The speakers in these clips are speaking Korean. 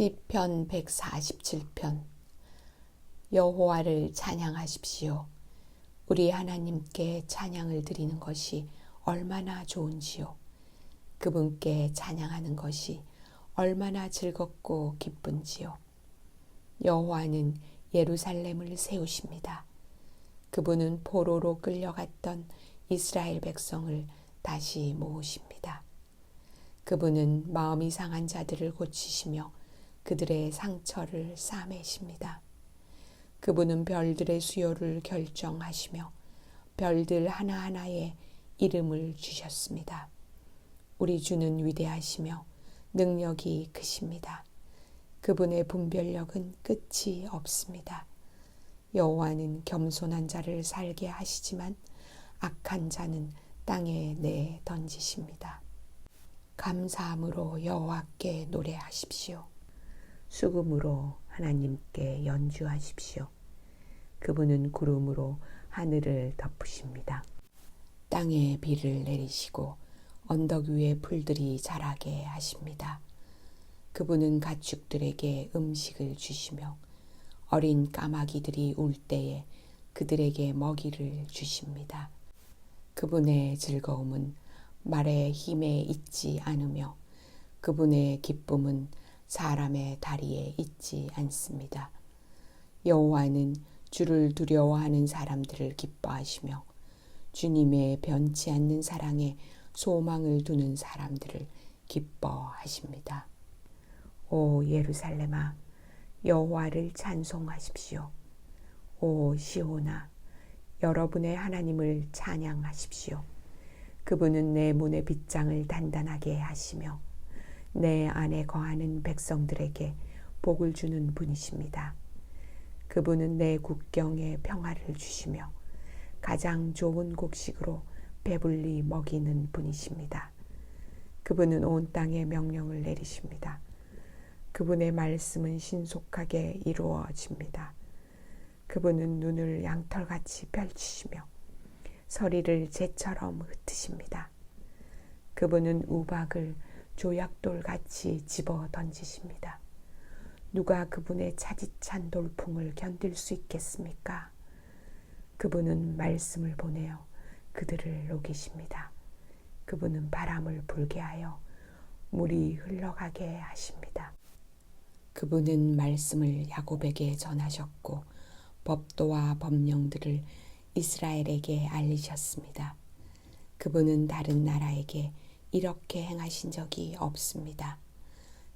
시편 147편 여호와를 찬양하십시오. 우리 하나님께 찬양을 드리는 것이 얼마나 좋은지요. 그분께 찬양하는 것이 얼마나 즐겁고 기쁜지요. 여호와는 예루살렘을 세우십니다. 그분은 포로로 끌려갔던 이스라엘 백성을 다시 모으십니다. 그분은 마음이 상한 자들을 고치시며 그들의 상처를 싸매십니다. 그분은 별들의 수요를 결정하시며 별들 하나하나에 이름을 주셨습니다. 우리 주는 위대하시며 능력이 크십니다. 그분의 분별력은 끝이 없습니다. 여호와는 겸손한 자를 살게 하시지만 악한 자는 땅에 내 던지십니다. 감사함으로 여호와께 노래하십시오. 수금으로 하나님께 연주하십시오. 그분은 구름으로 하늘을 덮으십니다. 땅에 비를 내리시고 언덕 위에 풀들이 자라게 하십니다. 그분은 가축들에게 음식을 주시며 어린 까마귀들이 울 때에 그들에게 먹이를 주십니다. 그분의 즐거움은 말의 힘에 있지 않으며 그분의 기쁨은 사람의 다리에 있지 않습니다. 여호와는 주를 두려워하는 사람들을 기뻐하시며 주님의 변치 않는 사랑에 소망을 두는 사람들을 기뻐하십니다. 오 예루살렘아 여호와를 찬송하십시오. 오 시온아 여러분의 하나님을 찬양하십시오. 그분은 내 문의 빗장을 단단하게 하시며 내 안에 거하는 백성들에게 복을 주는 분이십니다. 그분은 내 국경에 평화를 주시며 가장 좋은 곡식으로 배불리 먹이는 분이십니다. 그분은 온 땅에 명령을 내리십니다. 그분의 말씀은 신속하게 이루어집니다. 그분은 눈을 양털같이 펼치시며 서리를 재처럼 흩으십니다. 그분은 우박을 조약돌 같이 집어 던지십니다. 누가 그분의 차디찬 돌풍을 견딜 수 있겠습니까? 그분은 말씀을 보내어 그들을 녹이십니다. 그분은 바람을 불게 하여 물이 흘러가게 하십니다. 그분은 말씀을 야곱에게 전하셨고 법도와 법령들을 이스라엘에게 알리셨습니다. 그분은 다른 나라에게 이렇게 행하신 적이 없습니다.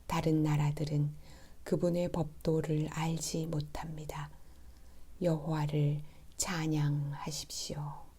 다른 나라들은 그분의 법도를 알지 못합니다. 여호와를 찬양하십시오.